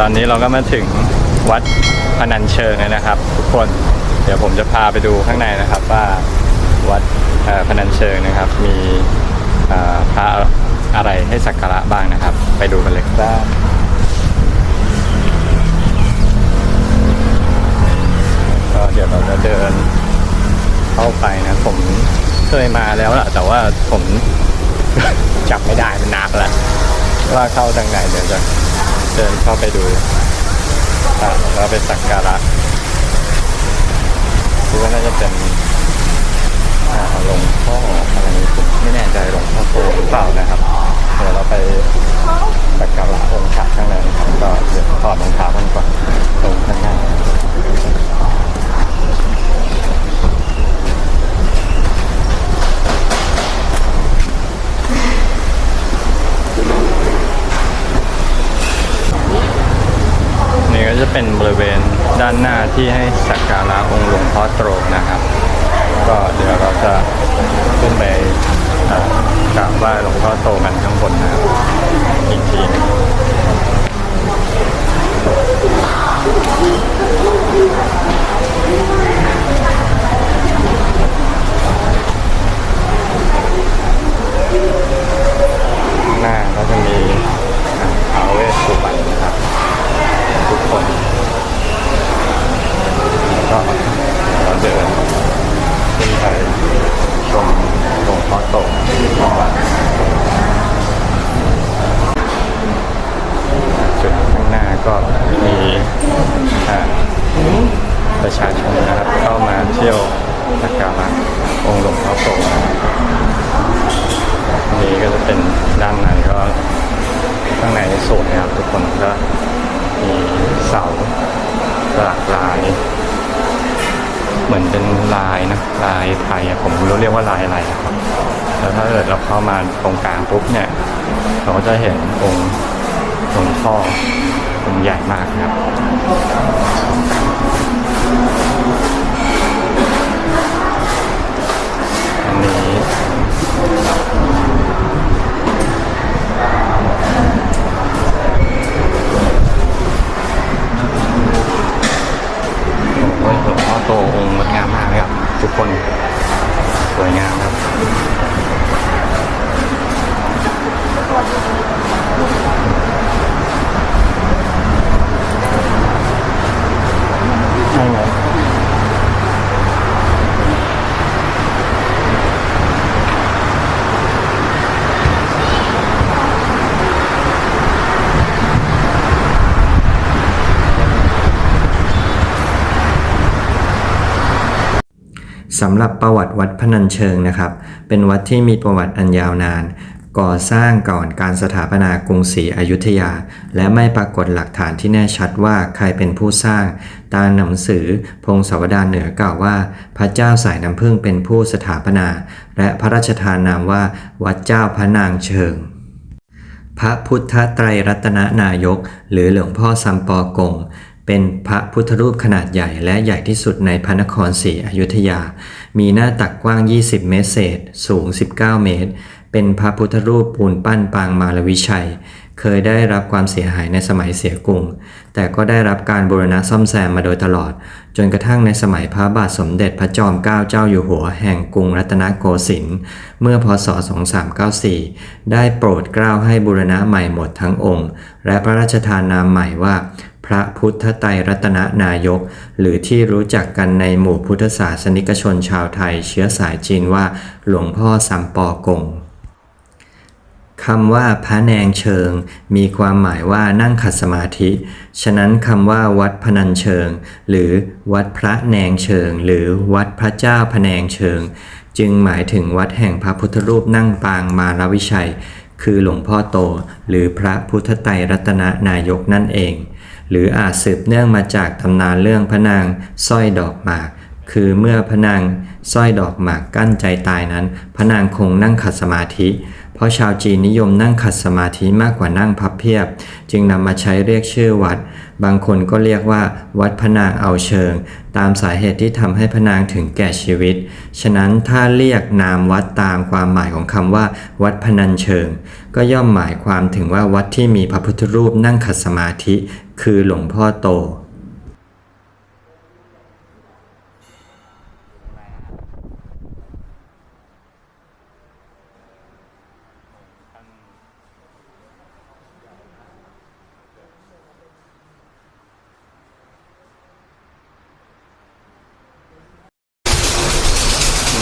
ตอนนี้เราก็มาถึงวัดพนัญเชิงนะครับ ทุกคน เดี๋ยวผมจะพาไปดูข้างในนะครับว่าวัดพนัญเชิงนะครับ มีพระอะไรให้สักการะบ้างนะครับ ไปดูกันเลยครับก็เดี๋ยวเราจะเดินเข้าไปนะผมเคยมาแล้วล่ะ แต่ว่าผมจับไม่ได้มันนักแล้วว่าเข้าทางไหนเดี๋ยวจะ เดินเข้าไปดูอะแล้วไปสักการะคือว่าน่าจะเป็นอ่าหลวงพ่ออะไรนี้ผมไม่แน่ใจหลวงพ่อโตหรือเปล่านะครับเดี๋ยวเราไปสักการะองค์พระข้างในนะครับก็เดี๋ยวถอดรองเท้ากันก่อนตรงข้างหน้า นี่ก็จะเป็นบริเวณ ด้านหน้าที่ให้สักการะองค์หลวงพ่อโตรนะครับ ก็เดี๋ยวเราจะขึ้นไปกราบไหว้หลวงพ่อโตกันข้างบนนะครับอีกทีนึงข้างหน้าก็จะมีอ่าท้าวเวสสุวรรณนะครับ ทุกคนก็เราเดินขึ้นไปชมหลวงพ่อโตจุดข้างหน้า ก็มีประชาชนนะครับเข้ามาเที่ยวสักการะองค์หลวงพ่อโตนะครับนี่ก็จะเป็นด้านในก็ข้างในสวยนะครับทุกคนก็มีเสาหลากหลาย เหมือนเป็นลายนะลายไทยผมไม่รู้เรียกว่าลายอะไรครับแล้วถ้าเกิดเราเข้ามาตรงกลางปุ๊บเนี่ย เราก็จะเห็นองค์ หลวงพ่อองค์ใหญ่มากครับ สำหรับประวัติวัดพนัญเชิงนะครับ เป็นวัดที่มีประวัติอันยาวนาน ก่อสร้างก่อนการสถาปนากรุงศรีอยุธยา และไม่ปรากฏหลักฐานที่แน่ชัดว่าใครเป็นผู้สร้าง ตามหนังสือพงศาวดารเหนือกล่าวว่า พระเจ้าสายน้ำพึ่งเป็นผู้สถาปนา และพระราชทานนามว่า วัดเจ้าพระนางเชิงพระพุทธไตรรัตนนายก หรือหลวงพ่อสัมปอกง เป็นพระพุทธรูปขนาดใหญ่และใหญ่ที่สุดในพระนครศรีอยุธยา มีหน้าตักกว้าง 20 เมตรเศษ สูง 19 เมตร เป็นพระพุทธรูปปูนปั้นปางมารวิชัย เคยได้รับความเสียหายในสมัยเสียกรุง แต่ก็ได้รับการบูรณะซ่อมแซมมาโดยตลอด จนกระทั่งในสมัยพระบาทสมเด็จพระจอมเกล้าเจ้าอยู่หัวแห่งกรุงรัตนโกสินทร์ เมื่อพศ 2394 ได้โปรดเกล้าให้บูรณะใหม่หมดทั้งองค์ และพระราชทานนามใหม่ว่า พระพุทธไตรรัตนนายก หรือที่รู้จักกันในหมู่พุทธศาสนิกชนชาวไทย เชื้อสายจีนว่า หลวงพ่อสัมปอกงคำว่าพระแนงเชิง มีความหมายว่านั่งขัดสมาธิ ฉะนั้นคำว่าวัดพนัญเชิง หรือวัดพระแนงเชิง หรือวัดพระเจ้าพระแนงเชิง จึงหมายถึงวัดแห่งพระพุทธรูปนั่งปางมารวิชัย คือหลวงพ่อโต หรือพระพุทธไตรรัตนนายกนั่นเอง หรืออาจสืบเนื่องมาจากตำนานเรื่องพระนางสร้อยดอกหมาก คือเมื่อพระนางสร้อยดอกหมากกั้นใจตายนั้น พระนางคงนั่งขัดสมาธิ เพราะชาวจีนนิยมนั่งขัดสมาธิมากกว่านั่งพับเพียบ จึงนำมาใช้เรียกชื่อวัด บางคนก็เรียกว่า วัดพนางเอาเชิง ตามสาเหตุที่ทำให้พนางถึงแก่ชีวิต ฉะนั้นถ้าเรียกนามวัดตามความหมายของคำว่า วัดพนัญเชิง ก็ย่อมหมายความถึงว่าวัดที่มีพระพุทธรูปนั่งขัดสมาธิ คือหลวงพ่อโต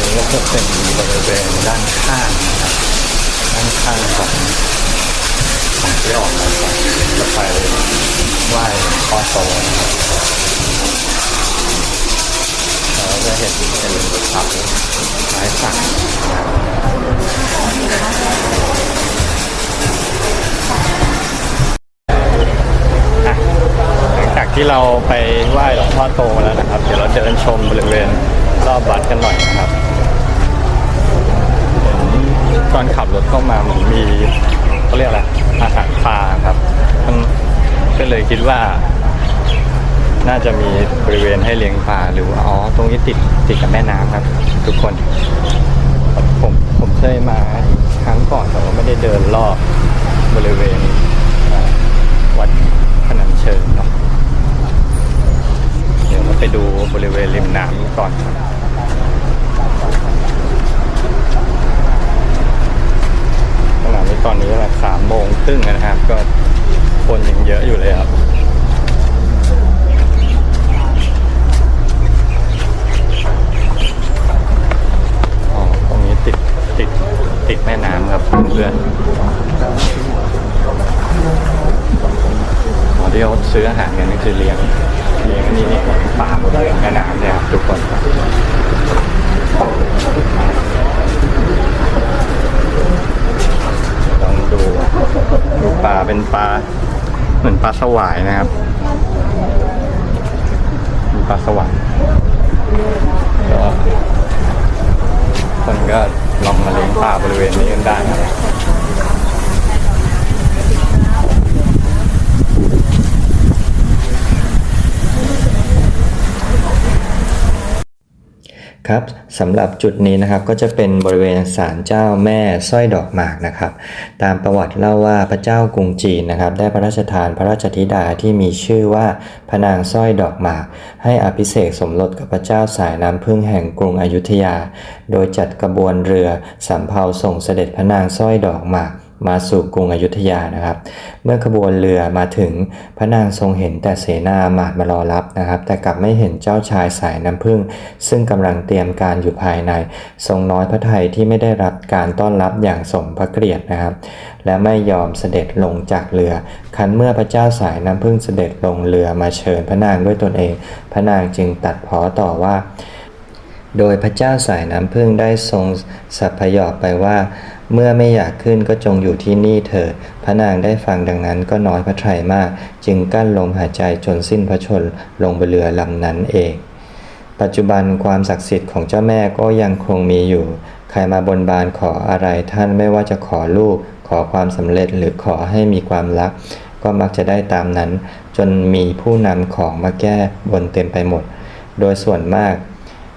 นี้ ก็เป็นบริเวณด้านข้างนะครับด้านข้างของของที่ออกมาจากจะไปไหว้พ่อโตนะครับเราจะเห็นเป็นเสาไม้สักนะครับอะหลังจากที่เราไปไหว้หลวงพ่อโตมาแล้วนะครับ เดี๋ยวเราเดินชมบริเวณรอบวัดกันหน่อยนะครับ คิดว่า น่าจะมีบริเวณให้เลี้ยงปลาหรือว่าอ๋อตรงนี้ติดติดกับแม่น้ำครับ ทุกคน ผมผมเคยมาครั้งก่อนแต่ว่าไม่ได้เดินรอบบริเวณวัดพนัญเชิงเนาะเดี๋ยวเราไปดูบริเวณริมน้ำก่อนขณะนี้ตอนนี้เวลาสามโมงครึ่งนะครับก็ คนยังเยอะอยู่เลยครับอ๋อตรงนี้ติดติดติดแม่น้ำครับเพื่อนที่เขาซื้ออาหารกันนี่คือเลี้ยงเลี้ยงอันนี่นี่ปลาบนแม่น้ำเนี่ยครับทุกคนลองดูดูปลาเป็นปลา เหมือนปลาสวายนะครับมีปลาสวายก็คนก็ลองมาเลี้ยงปลาบริเวณนี้กันได้นะครับ ครับสำหรับจุดนี้นะครับก็จะเป็นบริเวณศาลเจ้าแม่สร้อยดอกหมากนะครับ ตามประวัติเล่าว่าพระเจ้ากรุงจีนนะครับ ได้พระราชทานพระราชธิดาที่มีชื่อว่าพระนางสร้อยดอกหมาก ให้อภิเษกสมรสกับพระเจ้าสายน้ำพึ่งแห่งกรุงอยุธยา โดยจัดกระบวนเรือสำเภาส่งเสด็จพระนางสร้อยดอกหมาก มาสู่กรุงอยุธยานะครับ เมื่อขบวนเรือมาถึงพระนางทรงเห็นแต่เสนาหมาดมารอรับนะครับ แต่กลับไม่เห็นเจ้าชายสายน้ำผึ้งซึ่งกำลังเตรียมการอยู่ภายใน ทรงน้อยพระทัยที่ไม่ได้รับการต้อนรับอย่างสมพระเกียรตินะครับ และไม่ยอมเสด็จลงจากเรือ คันเมื่อพระเจ้าสายน้ำผึ้งเสด็จลงเรือมาเชิญพระนางด้วยตนเอง พระนางจึงตัดพ้อต่อว่า โดยพระเจ้าสายน้ำพึ่งได้ทรงสัพยอกไปว่า เมื่อไม่อยากขึ้นก็จงอยู่ที่นี่เถิดพระนางได้ฟังดังนั้นก็น้อยพระทัยมาก จึงกั้นลมหายใจจนสิ้นพระชนลงบนเรือลำนั้นเอง ปัจจุบันความศักดิ์สิทธิ์ของเจ้าแม่ก็ยังคงมีอยู่ ใครมาบนบานขออะไรท่านไม่ว่าจะขอลูก ขอความสำเร็จหรือขอให้มีความรัก ก็มักจะได้ตามนั้น จนมีผู้นำของมาแก้บนเต็มไปหมด โดยส่วนมาก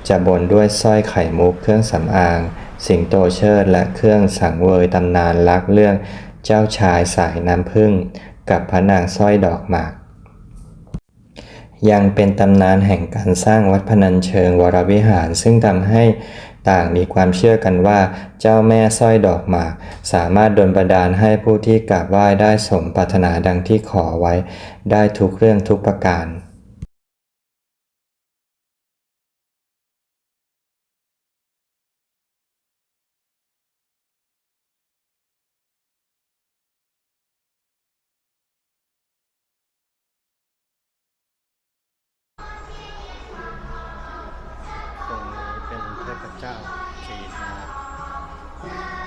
จะบนด้วยสร้อยไข่มุกเครื่องสำอาง สิงโตเชิดและเครื่องสังเวยตำนานรักเรื่องเจ้าชายสายน้ำผึ้งกับพระนางสร้อยดอกหมาก ยังเป็นตำนานแห่งการสร้างวัดพนัญเชิงวรวิหาร ซึ่งทำให้ต่างมีความเชื่อกันว่าเจ้าแม่สร้อยดอกหมาก สามารถดลบันดาลให้ผู้ที่กราบไหว้ได้สมปรารถนาดังที่ขอไว้ ได้ทุกเรื่องทุกประการ พระเจ้าเทนา